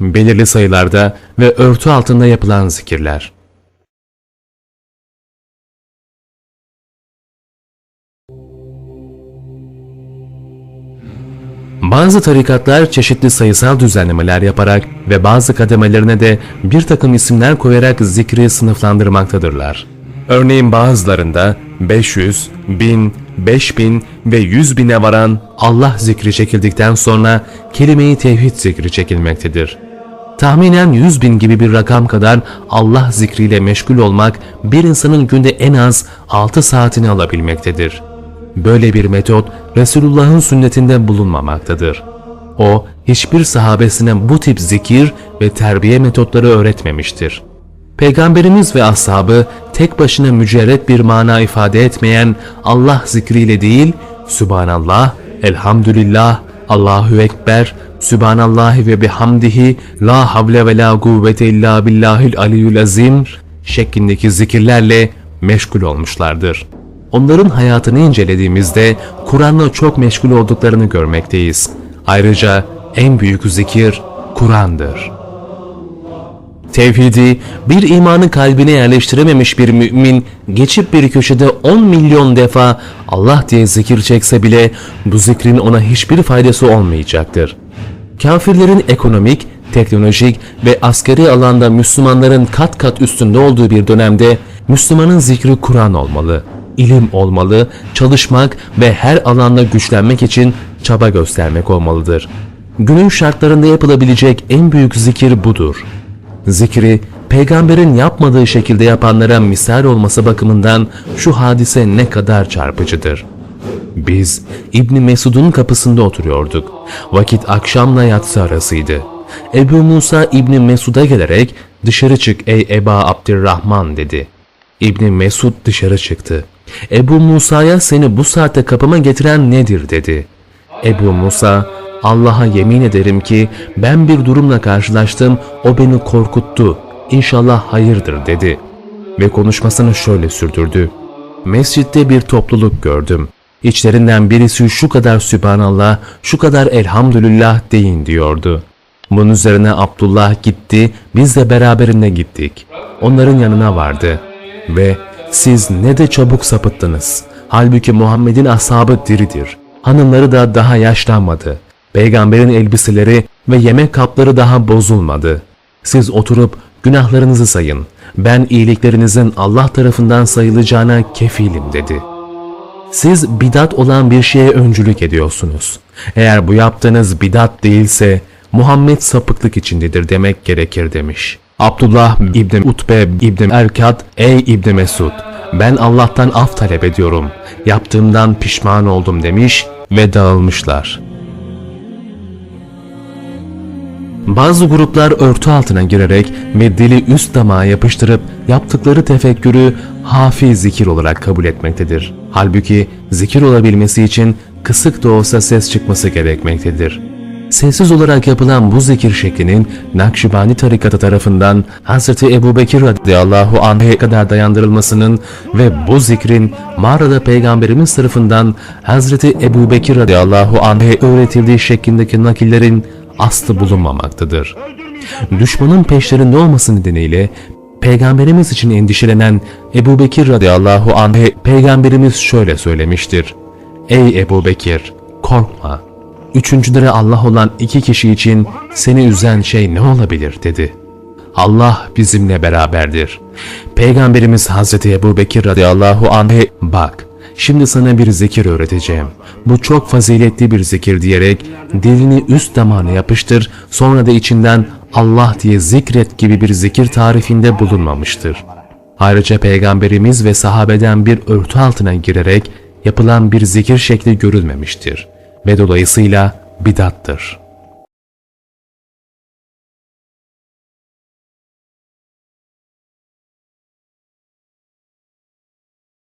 belirli sayılarda ve örtü altında yapılan zikirler. Bazı tarikatlar çeşitli sayısal düzenlemeler yaparak ve bazı kademelerine de bir takım isimler koyarak zikri sınıflandırmaktadırlar. Örneğin bazılarında 500, 1000, 5000 ve 100 bine varan Allah zikri çekildikten sonra kelime-i tevhid zikri çekilmektedir. Tahminen 100 bin gibi bir rakam kadar Allah zikriyle meşgul olmak bir insanın günde en az 6 saatini alabilmektedir. Böyle bir metot Resulullah'ın sünnetinde bulunmamaktadır. O hiçbir sahabesine bu tip zikir ve terbiye metotları öğretmemiştir. Peygamberimiz ve ashabı tek başına mücerret bir mana ifade etmeyen Allah zikriyle değil, Sübhanallah, Elhamdülillah, Allahu Ekber, Sübhanallahi ve bihamdihi, La havle ve la kuvvete illa billahil aliyyül azim şeklindeki zikirlerle meşgul olmuşlardır. Onların hayatını incelediğimizde Kur'an'la çok meşgul olduklarını görmekteyiz. Ayrıca en büyük zikir Kur'an'dır. Tevhidi bir imanı kalbine yerleştirememiş bir mümin geçip bir köşede 10 milyon defa Allah diye zikir çekse bile bu zikrin ona hiçbir faydası olmayacaktır. Kafirlerin ekonomik, teknolojik ve askeri alanda Müslümanların kat kat üstünde olduğu bir dönemde Müslümanın zikri Kur'an olmalı, ilim olmalı, çalışmak ve her alanda güçlenmek için çaba göstermek olmalıdır. Günün şartlarında yapılabilecek en büyük zikir budur. Zikri peygamberin yapmadığı şekilde yapanlara misal olması bakımından şu hadise ne kadar çarpıcıdır. Biz İbni Mesud'un kapısında oturuyorduk. Vakit akşamla yatsı arasıydı. Ebu Musa İbni Mesud'a gelerek dışarı çık ey Eba Abdurrahman dedi. İbni Mesud dışarı çıktı. Ebu Musa'ya seni bu saate kapıma getiren nedir dedi. Ebu Musa Allah'a yemin ederim ki ben bir durumla karşılaştım o beni korkuttu. İnşallah hayırdır dedi. Ve konuşmasını şöyle sürdürdü. Mescitte bir topluluk gördüm. İçlerinden birisi şu kadar Sübhanallah, şu kadar Elhamdülillah deyin diyordu. Bunun üzerine Abdullah gitti, biz de beraberinde gittik. Onların yanına vardı. Ve siz ne de çabuk sapıttınız. Halbuki Muhammed'in ashabı diridir. Hanımları da daha yaşlanmadı. Peygamberin elbiseleri ve yemek kapları daha bozulmadı. Siz oturup günahlarınızı sayın. Ben iyiliklerinizin Allah tarafından sayılacağına kefilim dedi. Siz bidat olan bir şeye öncülük ediyorsunuz. Eğer bu yaptığınız bidat değilse Muhammed sapıklık içindedir demek gerekir demiş. Abdullah İbni Utbe İbni Erkat Ey İbni Mesud ben Allah'tan af talep ediyorum. Yaptığımdan pişman oldum demiş ve dağılmışlar. Bazı gruplar örtü altına girerek ve dili üst damağa yapıştırıp yaptıkları tefekkürü hafi zikir olarak kabul etmektedir. Halbuki zikir olabilmesi için kısık da olsa ses çıkması gerekmektedir. Sessiz olarak yapılan bu zikir şeklinin Nakşibani tarikatı tarafından Hz. Ebu Bekir radıyallahu anh'a kadar dayandırılmasının ve bu zikrin mağarada Peygamberimiz tarafından Hz. Ebu Bekir radıyallahu anh'a öğretildiği şeklindeki nakillerin aslı bulunmamaktadır. Düşmanın peşlerinde olması nedeniyle Peygamberimiz için endişelenen Ebu Bekir radıyallahu anh'e Peygamberimiz şöyle söylemiştir. Ey Ebu Bekir korkma. Üçüncüleri Allah olan iki kişi için seni üzen şey ne olabilir dedi. Allah bizimle beraberdir. Peygamberimiz Hazreti Ebu Bekir radıyallahu anh'e bak Şimdi sana bir zikir öğreteceğim. Bu çok faziletli bir zikir diyerek dilini üst damağına yapıştır, sonra da içinden Allah diye zikret gibi bir zikir tarifinde bulunmamıştır. Ayrıca Peygamberimiz ve sahabeden bir örtü altına girerek yapılan bir zikir şekli görülmemiştir ve dolayısıyla bidattır.